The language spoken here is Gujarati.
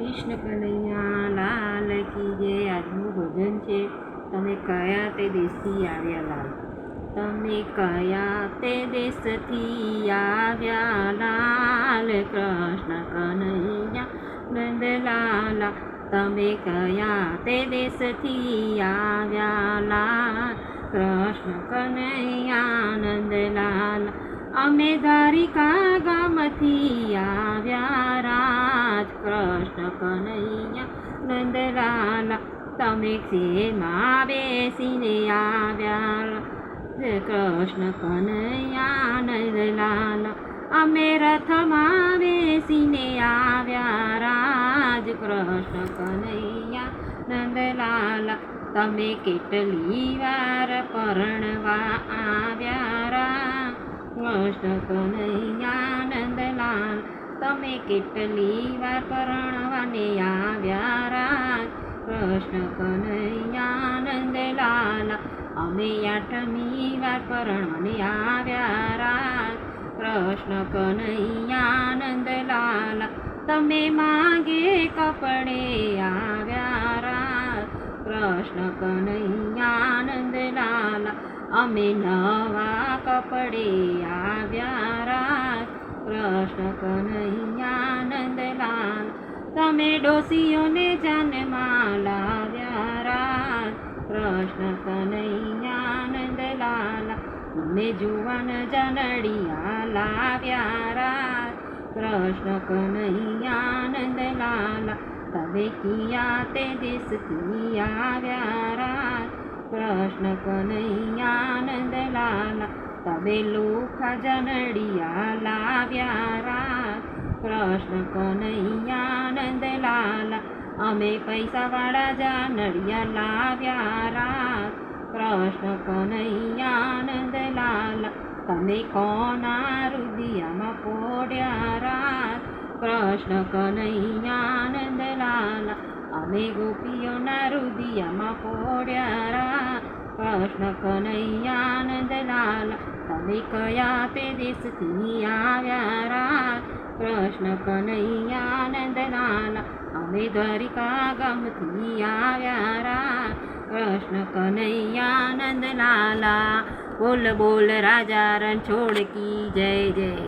કૃષ્ણ કનૈયા, લાલ કી જે આજનું ભજન છે, તમે કયા તે દેશથી આવ્યા, લાલ? તમે કયા તે દેશથી આવ્યા, લાલ? કૃષ્ણ કનૈયા, નંદલાલા, તમે કયા તે દેશથી આવ્યા, લાલ? કૃષ્ણ કનૈયા, નંદલાલા અમે દ્વારિકા ગામથી આવ્યા રાજ કૃષ્ણ કનૈયા નંદલાલા, તમે શેમાં બેસીને આવ્યા? કૃષ્ણ કનૈયા નંદલાલા, અમે રથમાં બેસીને આવ્યા? રાજ કૃષ્ણ કનૈયા નંદલાલા, તમે કેટલી વાર પરણવા આવ્યા? રા કૃષ્ણ કનૈયા નંદલાલ તમે કેટલી વાર પરણવાને આવ્યા રાજ? કૃષ્ણ કનૈયા નંદલાલ અમે આઠમી વાર પરણવાને આવ્યા રાજ? કૃષ્ણ કનૈયા નંદલાલ તમે માગે કપડે આવ્યા રાજ? કૃષ્ણ કનૈયા અમે નવા કપડે આવ્યા રાત. કૃષ્ણ કનૈયાનંદલાલ, તમે ડોસીઓને જન્મમાં લાવ્યા રાત. કૃષ્ણ કનૈયા નંદલાલ અમે જુવાન જનડિયા લાવ્યા રાત. કૃષ્ણ કનૈયાનંદલાલ, તમે કિયા તે દેશથી આવ્યા રાજ કૃષ્ણ કનૈયાનંદ લાલા તમે લોખા જનડિયા લાવ્યા રા? કૃષ્ણ કનૈયાનંદ લાલા અમે પૈસાવાળા જાનડિયા લાવ્યા રા? કૃષ્ણ કનૈયાનંદ લાલા તમે કોના રુદિયામાં પોડ્યા રાજ કૃષ્ણ કનૈયાનંદ નંદલાલ અમે ગોપીઓના રુદિયામાં પોડ્યા કૃષ્ણ કનૈયા લાલ તમે કયા તે દેશથી આવ્યા રા કૃષ્ણ કનૈયા લાલ અમે દ્વારિકા ગામથી આવ્યા રા કૃષ્ણ કનૈયા લાલા બોલ બોલ રાજા રણછોડ કી જય જય.